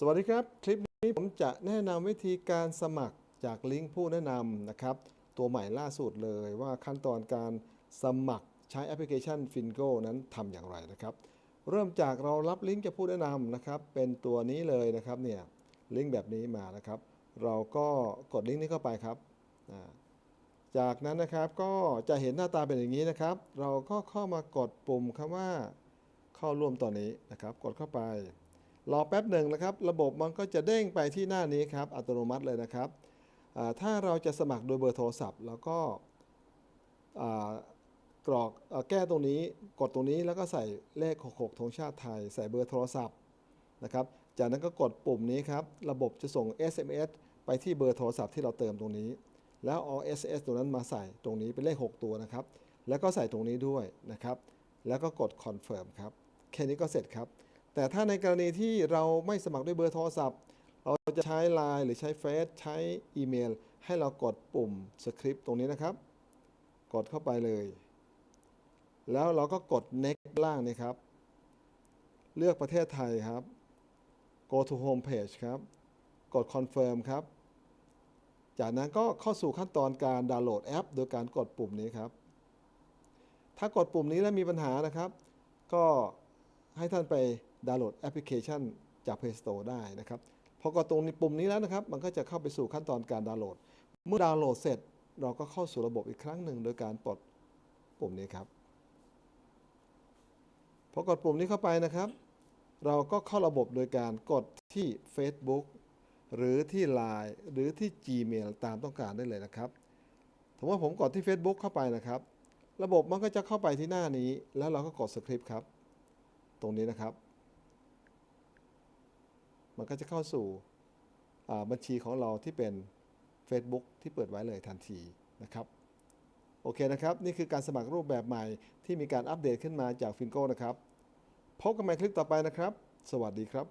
สวัสดีครับ คลิปนี้ผมจะแนะนำวิธีการสมัครจากลิงก์ผู้แนะนำนะครับ ตัวใหม่ล่าสุดเลยว่าขั้นตอนการสมัครใช้แอปพลิเคชัน Fingo นั้นทำอย่างไรนะครับ เริ่มจากเรารับลิงก์จากผู้แนะนำนะครับ เป็นตัวนี้เลยนะครับเนี่ยลิงก์แบบนี้มานะครับ เราก็กดลิงก์นี้เข้าไปครับ จากนั้นนะครับก็จะเห็นหน้าตาเป็นอย่างนี้นะครับ เราก็เข้ามากดปุ่มคำว่าเข้าร่วมตอนนี้นะครับ กดเข้าไป รอแป๊บหนึ่งนะครับ ระบบมันก็จะเด้งไปที่หน้านี้ครับ อัตโนมัติเลยนะครับ ถ้าเราจะสมัครโดยเบอร์โทรศัพท์ แล้วก็กรอกแก้ตรงนี้กดตรงนี้แล้วก็ใส่เลข 66ธงชาติไทย ใส่เบอร์โทรศัพท์นะครับ จากนั้นก็กดปุ่มนี้ครับ ระบบจะส่ง SMS ไปที่เบอร์โทรศัพท์ที่เราเติมตรงนี้ แล้วเอา SMS ตรงนั้นมาใส่ตรงนี้เป็นเลข 6 ตัวนะครับ แล้วก็ใส่ตรงนี้ด้วยนะครับ แล้วก็กด confirm ครับ แค่นี้ก็เสร็จครับ แต่ถ้าในกรณีที่เราไม่สมัครด้วยเบอร์โทรศัพท์ เราจะใช้ Line หรือใช้เฟซใช้อีเมล ให้เรากดปุ่มสคริปต์ตรงนี้นะครับ กดเข้าไปเลย แล้วเราก็กด next ล่างนี่ครับ เลือกประเทศไทยครับ go to home page ครับ กด confirm ครับ จากนั้นก็เข้าสู่ขั้นตอนการดาวน์โหลดแอป โดยการกดปุ่มนี้ครับ ถ้ากดปุ่มนี้แล้วมีปัญหานะครับ ก็ให้ท่านไป ดาวน์โหลดแอปพลิเคชันจาก Play Store ได้นะครับพอกดตรงนี้ปุ่มนี้แล้วนะครับ มันก็จะเข้าไปสู่ขั้นตอนการดาวน์โหลด เมื่อดาวน์โหลดเสร็จเราก็เข้าสู่ระบบอีกครั้งหนึ่งโดยการปลดปุ่มนี้ครับพอกดปุ่มนี้เข้าไปนะครับ เราก็เข้าระบบโดยการกดที่ Facebook หรือที่ Line หรือที่ Gmail ตามต้องการได้เลยนะครับถือว่าผมกดที่ Facebook เข้าไปนะครับ ระบบมันก็จะเข้าไปที่หน้านี้ แล้วเราก็กดสคริปต์ครับ ตรงนี้นะครับ มันก็จะเข้าสู่บัญชีของเราที่เป็น Facebook ที่เปิดไว้เลยทันทีนะครับโอเคนะครับ นี่คือการสมัครรูปแบบใหม่ที่มีการอัปเดตขึ้นมาจากฟินโก้นะครับ พบกันใหม่คลิปต่อไปนะครับ สวัสดีครับ